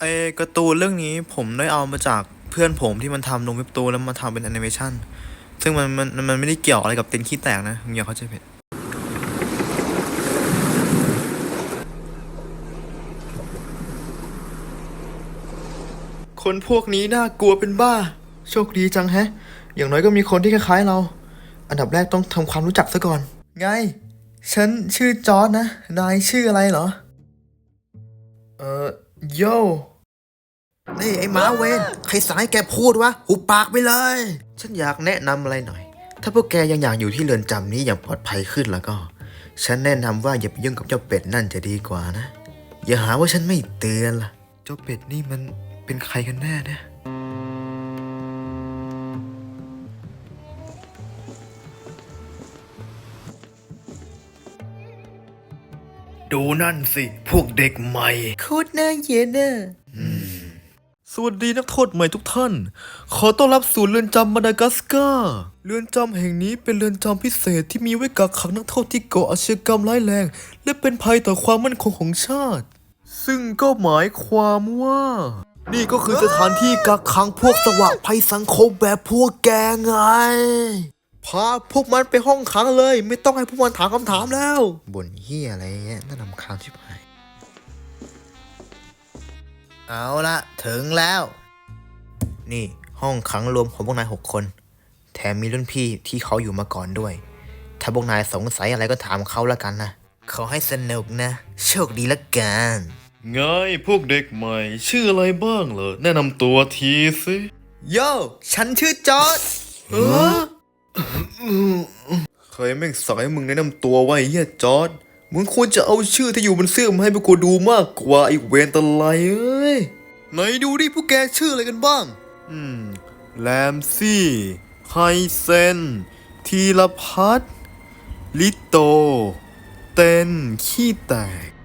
ไอการ์ตูนเรื่องนี้ผมได้เอามาจากเพื่อนผมที่มันทำลงเว็บตูนแล้วมาทำเป็นแอนิเมชันซึ่งมันมันมันไม่ได้เกี่ยวอะไรกับเต็นขี้แตกนะอย่าเข้าใจผิดคนพวกนี้น่ากลัวเป็นบ้า โชคดีจังแฮะ อย่างน้อยก็มีคนที่คล้ายๆเรา อันดับแรกต้องทำความรู้จักซะก่อน ไง ฉันชื่อจอร์ดนะ นายชื่ออะไรเหรอ เออ โยนี่ไอ้หมาเวนใครสายแกพูดวะหุบปากไปเลย ฉันอยากแนะนำอะไรหน่อย ถ้าพวกแกยังอยากอยู่ที่เรือนจำนี้อย่างปลอดภัยขึ้นแล้วก็ ฉันแนะนำว่าอย่าไปยุ่งกับเจ้าเป็ดนั่นจะดีกว่านะ อย่าหาว่าฉันไม่เตือนล่ะ เจ้าเป็ดนี่มันเป็นใครกันแน่เนี่ย ดูนั่นสิ พวกเด็กใหม่ โคตรน่าเย็นน่ะสวัสดีนักโทษใหม่ทุกท่าน ขอต้อนรับสู่เรือนจำมาดากัสการ์ เรือนจำแห่งนี้เป็นเรือนจำพิเศษที่มีไว้กักขังนักโทษที่ก่ออาชญากรรมร้ายแรง และเป็นภัยต่อความมั่นคงของชาติ ซึ่งก็หมายความว่า นี่ก็คือสถานที่กักขังพวกสวะภัยสังคมแบบพวกแกไง พาพวกมันไปห้องขังเลย ไม่ต้องให้พวกมันถามคำถามแล้วบ่นเฮียอะไรเงี้ยน่ารำคาญชิบหายเอาละถึงแล้ว นี่ห้องขังรวมของพวกนายหกคน แถมมีรุ่นพี่ที่เขาอยู่มาก่อนด้วย ถ้าพวกนายสงสัยอะไรก็ถามเขาแล้วกันนะขอให้สนุกนะ โชคดีละกันไงพวกเด็กใหม่ ชื่ออะไรบ้างเหรอแนะนำตัวทีสิโยฉันชื่อจอร์ดเออ ใครแม่งสายมึงแนะนำตัวไว้เฮียจอร์ดมึงควรจะเอาชื่อที่อยู่บนเสื้อมาให้พวกกูดูมากกว่าไอ้เวนตะไลเอ้ย ไหนดูดิพวกแกชื่ออะไรกันบ้าง อืม แลมซี่ไฮเซน ทีละพัทลิโต เตน ขี้แตก